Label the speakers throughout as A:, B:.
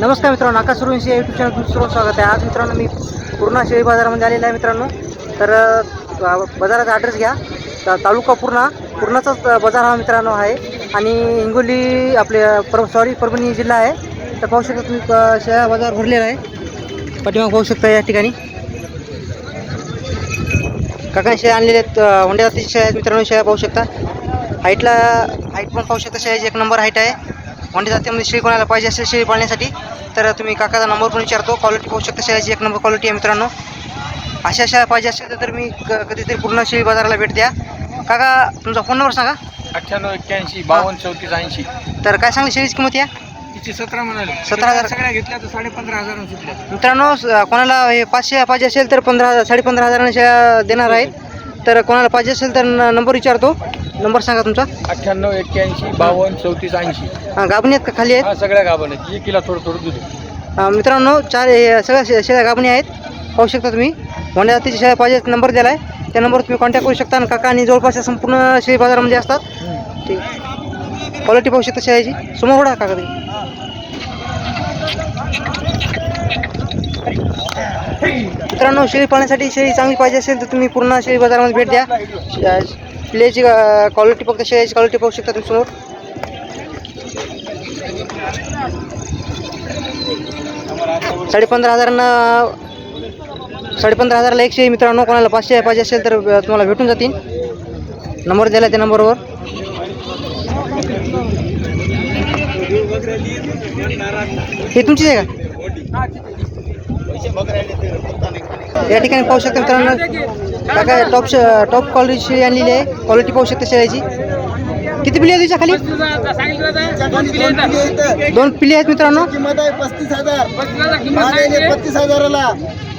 A: नमस्कार मित्रांनो आकाश सुरवंशी या यूट्यूब चॅनल तुमचं सर्व स्वागत आहे. आज मित्रांनो मी पूर्णा शेळी बाजारामध्ये आलेला आहे मित्रांनो. तर बाजाराचा ॲड्रेस घ्या. तालुका पूर्णा. पूर्णाचाच बाजार हा मित्रांनो आहे. आणि हिंगोली आपले पर सॉरी परभणी जिल्हा आहे. तर पाहू शकता तुम्ही शेळ्या बाजार भरलेला आहे. पाठीमाग पाहू शकता या ठिकाणी. काका शेळ्या आणलेल्या आहेत अ, होंड्या जातीच्या शेळ्या आहेत मित्रांनो शेळ्या पाहू शकता. हाईटला हाईट पण पाहू शकता. शेळ्याची एक नंबर हाईट आहे. होंड्या जातीमध्ये शेळी कोणाला पाहिजे असेल शेळी पाळण्यासाठी तर तुम्ही काकाचा नंबर पण विचारतो. क्वालिटी पाहू शकता शेळ्याची. एक नंबर क्वालिटी आहे मित्रांनो. अशा शेळ्या पाहिजे असेल तर क- कधीतरी पूर्ण शेळी बाजाराला भेट द्या. काका तुमचा फोन नंबर सांगा.
B: अठ्ठ्याण्णव एक्क्याऐंशी बावन्न चौतीस ऐंशी.
A: तर काय सांगली शेळीची किंमत या?
B: तिचे सतरा म्हणाले.
A: 17,000.
B: सगळ्या घेतल्या तर साडे पंधरा हजार सुटल्या.
A: मित्रांनो कोणाला हे पाच शेळ्या पाहिजे असेल तर पंधरा हजार साडे पंधरा हजाराने शेळ्या देणार आहेत. तर कोणाला पाहिजे असेल तर न- नंबर विचारतो. नंबर सांगा तुमचा.
B: अठ्ठ्याण्णव एक्क्याऐंशी बावन्न चौतीस ऐंशी.
A: हां गाभणी आहेत का? खाली आहेत?
B: हा सगळ्या गाभण आहेत. एक किलो थोडं थोडं दूध आहे.
A: अं, मित्रांनो चार हे सगळ्या शे- शेळ्या गाभणी आहेत. पाहू शकता तुम्ही. होंड्या जातीच्या शेळ्या पाहिजे नंबर दिला आहे. त्या नंबरवर तुम्ही कॉन्टॅक्ट करू शकता आणि काका आणि जवळपासच्या संपूर्ण शेळी बाजारामध्ये असतात. ठीक. क्वालिटी पाहू शकता शेळ्याची. समोर उडा काका तुम्ही. मित्रांनो शेळी पाळण्यासाठी शेळी चांगली पाहिजे असेल तर तुम्ही पूर्ण शेळी बाजारामध्ये भेट द्या. शेळीची क्वालिटी फक्त शेळीची क्वालिटी पाहू शकता तुम्ही समोर साडेपंधरा हजारांना साडेपंधरा हजाराला एकशे मित्रांनो कोणाला पाचशे पाहिजे असेल तर तुम्हाला भेटून जातील. नंबर दिला त्या नंबरवर. हे तुमचीच आहे का? या ठिकाणी पाहू शकता मित्रांनो काय टॉप टॉप क्वालिटी आणलेली आहे. क्वालिटी पाहू शकता शेळ्याची. किती पिली आहे तुझ्या खाली दोन पिली आहेत मित्रांनो.
C: पस्तीस हजाराला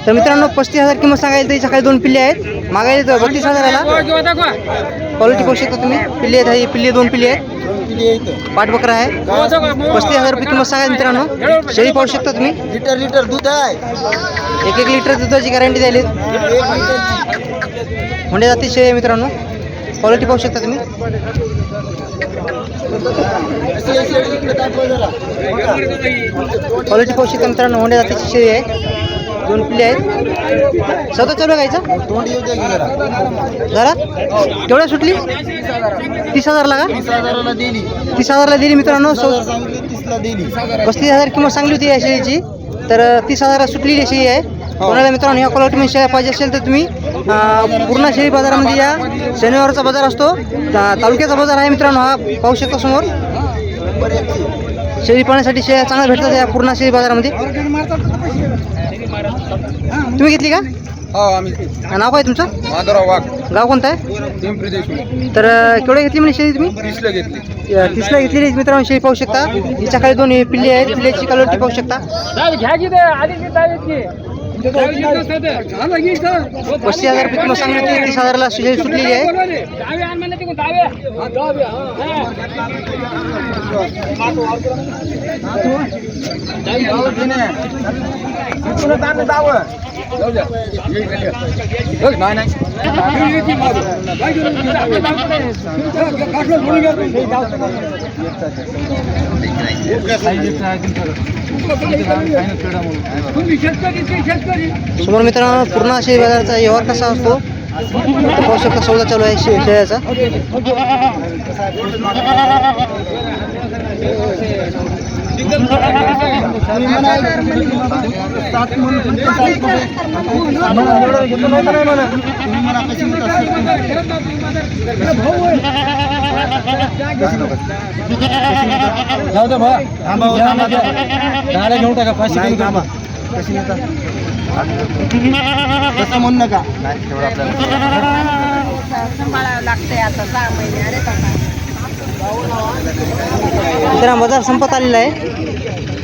A: तर मित्रांनो पस्तीस हजार किंमत सांगायला त्याच्याखाली दोन पिल्ले आहेत. मागायला बत्तीस हजाराला. क्वालिटी पाहू शकता तुम्ही. पिल्ली आहेत पिल्ली दोन पिल्ली आहेत.
C: किली आहे इथं?
A: पाठ बकरा आहे. पस्तीस हजार रुपये किंमत सांगायला मित्रांनो. शेळी पाहू शकता तुम्ही?
C: लिटर लिटर दूध आहे.
A: एक एक लिटर दुधाची गॅरंटी द्यायली. म्हणजे जाती शेळी आहे मित्रांनो. क्वालिटी पाहू शकता तुम्ही. क्वालिटी पाहू शकता मित्रांनो होंडे जातीची शेळी आहे. दोन पिल्ले आहेत. सौदा चालू आहे
C: जरा.
A: केवढ्या सुटली? तीस हजारला का?
C: तीस हजाराला दिली.
A: हजारला मित्रांनो. पस्तीस हजार किंमत सांगली होती या शेळीची. तर तीस हजारात सुटलेली शेळी आहे. कोणाला मित्रांनो ह्या क्वालिटीमध्ये शेळ्या पाहिजे असेल तर तुम्ही पूर्ण शेळी बाजारामध्ये या. शनिवारचा बाजार असतो. तालुक्याचा बाजार आहे मित्रांनो हा. पाहू शकता समोर. शेळी पाळण्यासाठी शेळ्या चांगल्या भेटतात या पूर्ण शेळी बाजारामध्ये. तुम्ही घेतली का?
B: हो आम्ही
A: नाव काय तुमचं?
B: माधवराव वाघ.
A: गाव कोणतं आहे?
B: पिंपरी देशमुख
A: तर केवढे घेतली म्हणजे शेळी तुम्ही?
B: तीसला घेतली.
A: तीसला घेतलेली आहे मित्रांनो शेळी पाहू शकता. हिच्या खाली दोन पिल्ले आहेत पिल्ल्याची क्वालिटी पाहू शकता. पस्तीस हजार रुपये किंमत सांगली होती तीस हजारला शेळी सुटलेली आहे
B: नाही नाही
A: समोर मित्रांनो पूर्ण अशी बाजाराचा व्यवहार कसा असतो तर पाहू शकता सौदा चालू आहे शे- शेळ्याचा
B: जाऊ दे भा
C: थांबा हो,
B: घेऊन टाका पाचशे
C: नाही
B: किलो
C: थांबा. कशी नेता? तसं म्हणू नका.
D: सांभाळावं लागतंय आता सहा महिने. अरे
A: मित्रांनो बाजार संपत आलेला आहे.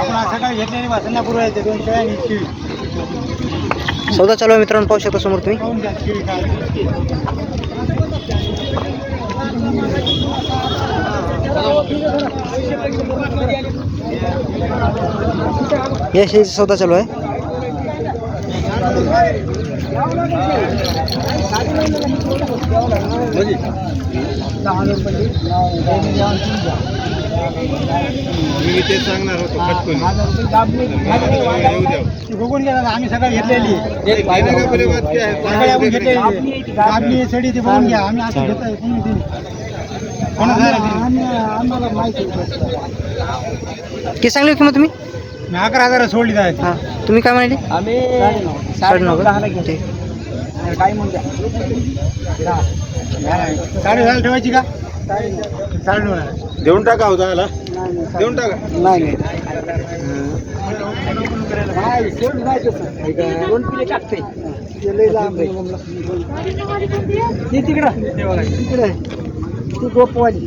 C: आपण आज सकाळी घेतलेली वासना आणि
A: सौदा चालू आहे मित्रांनो पाहू शकता समोर तुम्ही.
C: पाहून घ्या शिळी काय
A: या शेळीचा सौदा चालू आहे.
B: मी तेच सांगणार होतो खटकून
C: बघून घ्या दादा, आम्ही सकाळी घेतलेली. आपण घेतलेली. आपली सडी ती बघून घ्या. आम्ही असं घेतोय कोणी दिली आम्हाला माहिती
A: किती सांगली किंमत तुम्ही?
C: मी अकरा हजार सोडली जाय
A: हां तुम्ही काय म्हणाले
C: आम्ही
A: साडेनऊ का? ठीक
C: काय म्हणता साडे दहाला ठेवायची का साडे नऊ
B: देऊन टाका होता आला देऊन टाका.
C: नाही नाही. सोड दोन किलो टाकते ती तिकडं तिकडे ती गोपवाली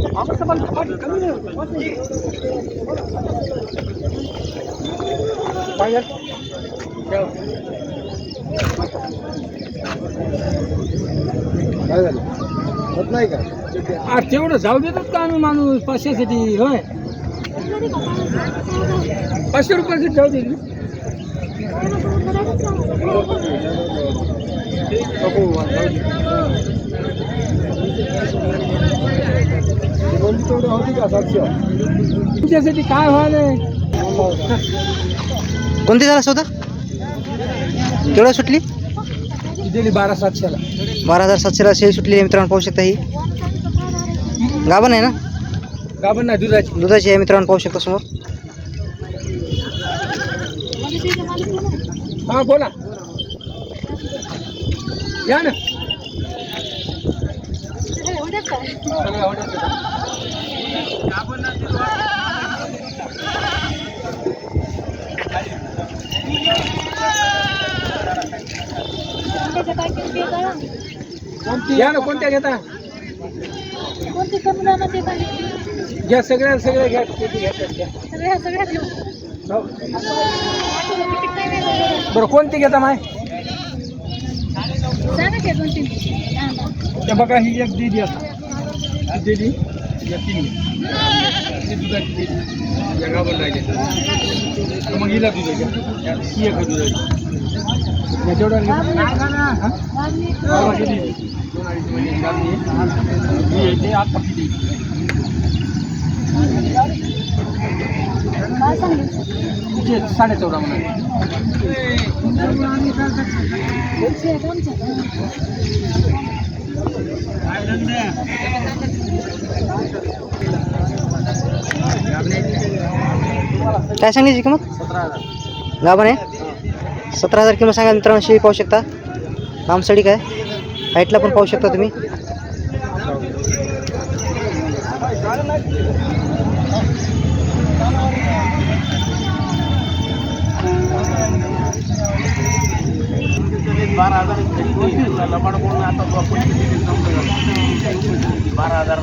C: काय झालं होत नाही का
B: तेवढं जाऊ देतात का आम्ही माणूस? पाचशेसाठी होय. पाचशे रुपयासाठी जाऊ दे.
C: तेवढं होती का सातशे?
B: तुमच्यासाठी काय व्हायलंय
A: कोणती झाला सौदा केवढं सुटली?
B: दिली बारा सातशेला.
A: बारा हजार सातशेला शेळी सुटली मित्रांनो पाहू शकता ही. गाभण आहे ना?
B: गाभण नाही दुधाची.
A: दुधाची आहे मित्रांनो पाहू शकता समोर.
B: हा बोला. या ना. या ना कोणत्या घेता?
D: कोणती
B: घ्या सगळ्या सगळ्या घ्या घ्या
D: सगळ्या घेऊ
B: बरं कोणती घेता माय?
D: सांगा की दोन तीन.
B: त्या बघा ही एक दिली आता. दिली या तीन ही दुधाची या गाभण राहिली मग हिला दूध ही एक किती? दोन अडीच महिने आहे. ही आहे ते
D: सांगितलं
B: तिचे साडे चौदा म्हणा
D: दोनशे
A: काय सांगायची किंमत? गाभण आहे? सतरा हजार किंमत सांगा मित्रांनो शेळी पाहू शकता. लांबसडी काय? हाईटला पण पाहू शकता तुम्ही.
B: बारा हजार लबाड म्हणून आता बारा हजार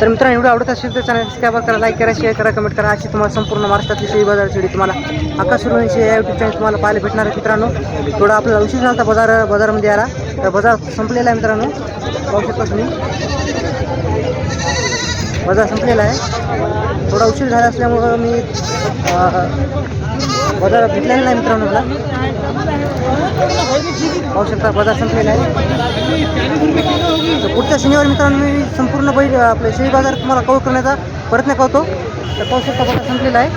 A: तर मित्रांनो एवढं आवडत असेल तर चॅनल सबस्क्राईब करा लाईक करा शेअर करा कमेंट करा. अशी तुम्हाला संपूर्ण महाराष्ट्रातली शेळी बाजाराची शेळी तुम्हाला आकाश सुरवणीचे या युट्यूब चॅनल तुम्हाला पाहायला भेटणार आहे मित्रांनो. थोडा आपल्याला उशीर झाला बाजार बाजारामध्ये यायला तर बाजार संपलेला आहे मित्रांनो. पाहू शकता तुम्ही. बाजार संपलेला आहे. थोडा उशीर झाला असल्यामुळं मी बाजार भेटलेला नाही मित्रांनो मला पाहू शकता बाजार संपलेला आहे. तर पुढच्या शनिवारी मित्रांनो मी संपूर्ण बैल आपले शेळी बाजार तुम्हाला कवर करण्याचा प्रयत्न करतो. तर पाहू शकता बाजार संपलेला आहे.